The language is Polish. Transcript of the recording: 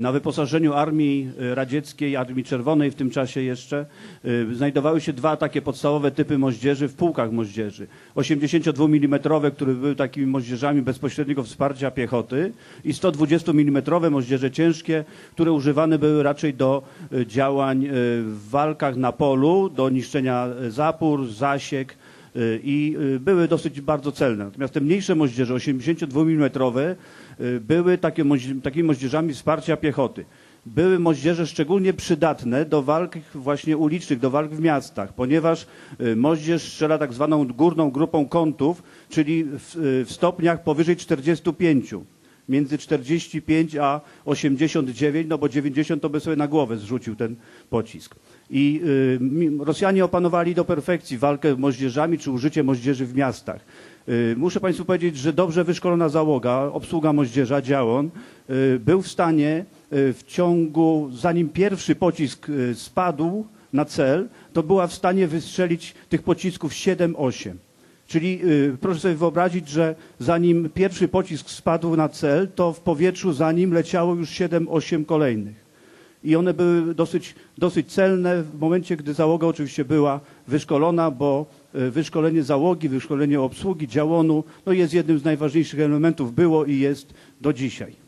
Na wyposażeniu Armii y, Radzieckiej, Armii Czerwonej w tym czasie jeszcze, y, znajdowały się dwa takie podstawowe typy moździerzy w pułkach moździerzy. 82 mm, które były takimi moździerzami bezpośredniego wsparcia piechoty i 120 mm moździerze ciężkie, które używane były raczej do y, działań w walkach na polu, do niszczenia zapór, zasiek, i y, były dosyć bardzo celne. Natomiast te mniejsze moździerze, 82 mm, były takie takimi moździerzami wsparcia piechoty. Były moździerze szczególnie przydatne do walk właśnie ulicznych, do walk w miastach, ponieważ y, moździerz strzela tak zwaną górną grupą kątów, czyli w, y, w stopniach powyżej 45 między 45 a 89, no bo 90 to by sobie na głowę zrzucił ten pocisk. I y, Rosjanie opanowali do perfekcji walkę moździerzami czy użycie moździerzy w miastach. Y, muszę Państwu powiedzieć, że dobrze wyszkolona załoga, obsługa moździerza, działon, y, był w stanie y, w ciągu, zanim pierwszy pocisk y, spadł na cel, to była w stanie wystrzelić tych pocisków 7-8. Czyli y, proszę sobie wyobrazić, że zanim pierwszy pocisk spadł na cel, to w powietrzu za nim leciało już 7-8 kolejnych. I one były dosyć, dosyć celne w momencie, gdy załoga oczywiście była wyszkolona, bo y, wyszkolenie załogi, wyszkolenie obsługi działonu no jest jednym z najważniejszych elementów, było i jest do dzisiaj.